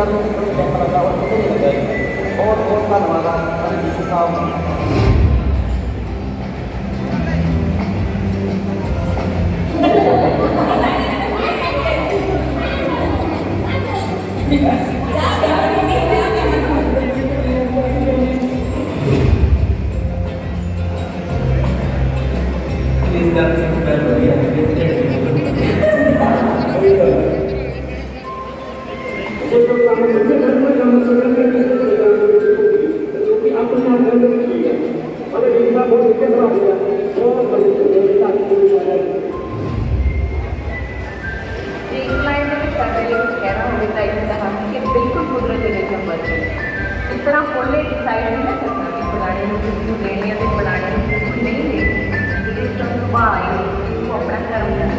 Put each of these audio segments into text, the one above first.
Ricardo yang melakukan pekerjaan baik. Pohon malah yang इतना fully decide नहीं कर सकता कि फलाने को किसको देनी है तो फलाने को किसको नहीं देनी ये तो सुबह आए इसको अपना कर्म करना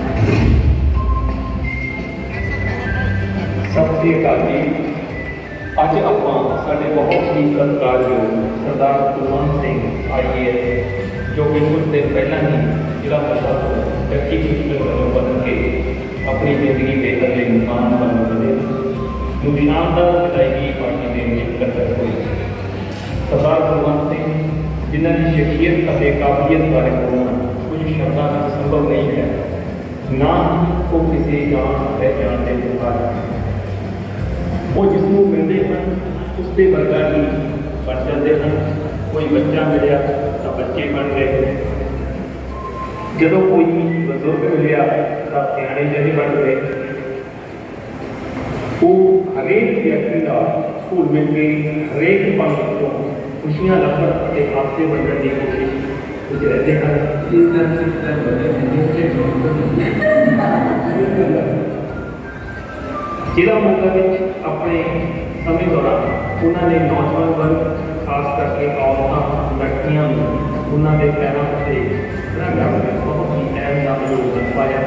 सब्ज़ी का ਅੱਜ ਆਪਾਂ ਸਾਡੇ ਬਹੁਤ ਹੀ ਸਤਿਕਾਰਯੋਗ ਸਰਦਾਰ ਕੁਲਵੰਤ ਸਿੰਘ ਆਈਏਐਸ ਜੋ ਕਿ ਕੁਝ ਦਿਨ ਪਹਿਲਾਂ ਹੀ ਜ਼ਿਲ੍ਹਾ ਪ੍ਰਸ਼ਾਸਨ ਡਿਪਟੀ ਕਮਿਸ਼ਨਰ ਵਜੋਂ ਬਦਲ ਕੇ ਆਪਣੀ ਜ਼ਿੰਦਗੀ ਦੇ ਅਗਲੇ ਮੁਕਾਮ ਵੱਲ ਵਧੇ ਨੂੰ ਸ਼ਾਨਦਾਰ ਵਿਦਾਇਗੀ ਪਾਰਟੀ ਦੇ ਵਿੱਚ ਇਕੱਤਰ ਹੋਏ ਸਰਦਾਰ ਕੁਲਵੰਤ ਸਿੰਘ ਜਿਨ੍ਹਾਂ ਦੀ ਸ਼ਖਸੀਅਤ ਅਤੇ ਕਾਬਲੀਅਤ ਬਾਰੇ ਬੋਲਣਾ ਕੁਝ ਸ਼ਬਦਾਂ ਵਿੱਚ ਸੰਭਵ ਨਹੀਂ ਹੈ ਨਾ ਹੀ ਉਹ ਕਿਸੇ ਜਾਣ ਪਹਿਚਾਣ ਦੇ ਮੁਤਾਬਕ ਹੈ ਉਹ ਜਿਸ ਨੂੰ हैं उस पर प्रकार की पढ़ सकते हैं कोई बच्चा मिलया तो बच्चे पढ़ गए जो कोई बजुर्ग मिलया तो सियाने जने बन गए वो हरेक व्यक्ति का घुल मिल के हरेक पंथ को खुशियाँ लफड़ के हादसे बनने की कोशिश जिला मुल्क अपने ਸਮੇਂ ਦੌਰਾਨ ਉਹਨਾਂ ਨੇ ਨੌਜਵਾਨ ਵਰਗ, ਖਾਸ ਕਰਕੇ ਔਰਤਾਂ ਲੜਕੀਆਂ ਨੂੰ ਉਹਨਾਂ ਦੇ ਪੈਰਾਂ ਉੱਤੇ ਖੜਾ ਕਰਨ ਵਿੱਚ ਬਹੁਤ ਹੀ ਅਹਿਮ ਨਾਮ ਯੋਗਦਾਨ ਪਾਇਆ।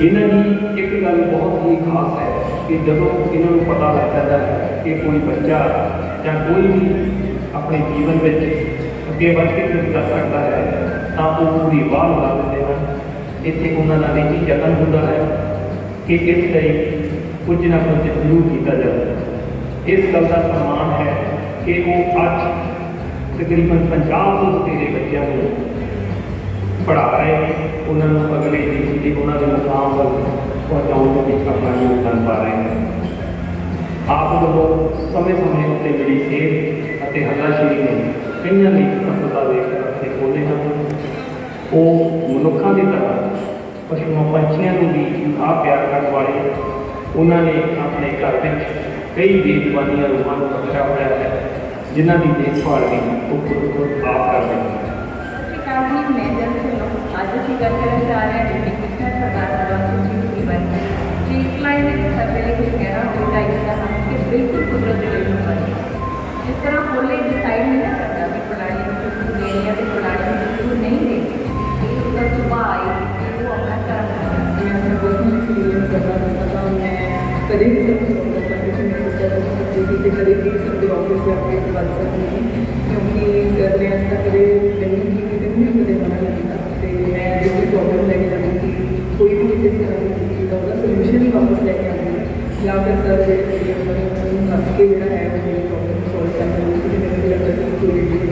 ਇਹਨਾਂ ਦੀ ਇੱਕ ਗੱਲ ਬਹੁਤ ਹੀ ਖਾਸ ਹੈ ਕਿ ਜਦੋਂ ਇਹਨਾਂ ਨੂੰ ਪਤਾ ਲੱਗ ਜਾਂਦਾ ਹੈ ਕਿ ਕੋਈ ਬੱਚਾ ਜਾਂ ਕੋਈ ਵੀ ਆਪਣੇ ਜੀਵਨ ਵਿੱਚ ਅੱਗੇ ਵੱਧ ਕੇ ਕੁਝ ਕਰ ਸਕਦਾ ਹੈ, ਤਾਂ ਉਹ ਪੂਰੀ ਵਾਹ ਲਗਾ ਦਿੰਦੇ ਹਨ। ਇੱਥੇ ਉਹਨਾਂ ਦਾ ਨਿੱਜੀ ਯਤਨ ਹੁੰਦਾ ਹੈ ਕਿ ਇਸ ਲਈ ਕੁਝ ਨਾ ਕੁਝ ਜ਼ਰੂਰ ਕੀਤਾ ਜਾਵੇ। ਇਸ ਗੱਲ ਦਾ ਸਨਮਾਨ ਹੈ ਕਿ ਉਹ ਅੱਜ ਤਕਰੀਬਨ 50 ਤੋਂ ਵਧੇਰੇ ਬੱਚਿਆਂ ਨੂੰ ਪੜ੍ਹਾ ਰਹੇ ਨੇ। ਉਹਨਾਂ ਨੂੰ ਅਗਲੇ ਦੇਸ਼ ਦੇ ਉਹਨਾਂ ਦੇ ਮੁਕਾਮ ਵੱਲ ਪਹੁੰਚਾਉਣ ਦੇ ਵਿੱਚ ਆਪਣਾ ਯੋਗਦਾਨ ਪਾ ਰਹੇ ਨੇ। ਆਪ ਵੱਲੋਂ ਸਮੇਂ ਸਮੇਂ ਉੱਤੇ ਜਿਹੜੀ ਸੇਧ ਅਤੇ ਹੱਲਾਸ਼ੇਰੀ ਨੇ ਕਈਆਂ ਲਈ ਸਫਲਤਾ ਦੇ ਰਸਤੇ ਖੋਲ੍ਹੇ ਹਨ। ਉਹ ਮਨੁੱਖਾਂ ਦੀ ਤਰ੍ਹਾਂ ਪਸ਼ੂਆਂ ਪੰਛੀਆਂ ਨੂੰ ਵੀ ਆ ਪਿਆਰ ਕਰਨ ਵਾਲੇ ਉਹਨਾਂ ਨੇ ਆਪਣੇ ਘਰ ਵਿੱਚ ਕਈ ਬੇਜ਼ਬਾਨੀਆਂ ਰੂਹਾਂ ਨੂੰ ਰੱਖਿਆ ਹੋਇਆ ਹੈ ਜਿਨ੍ਹਾਂ ਦੀ ਦੇਖਭਾਲ ਵੀ ਉਹ ਖੁਦ ਖੁਦ ਆਪ ਕਰਦੇ ਹਨ ਕਾਫੀ ਮੈਂ ਜਨ ਸੁਣੋ ਅੱਜ ਅਸੀਂ ਗੱਲ ਕਰਨ ਜਾ ਰਹੇ करेंगे तो सब किसी से सबके ऑफ़िस में आपके तो बात सब क्योंकि सर ने ऐसा करे नहीं कि किसी ने मुझे मना लगेगा मैं कोई प्रॉब्लम लेके जानी थी, कोई भी किसी से चीज़ होगा सोल्यूशन ही वापस लेके आने या फिर सर हंस के मेरा है मेरी प्रॉब्लम सॉल्व करना उसके मेरे लगता है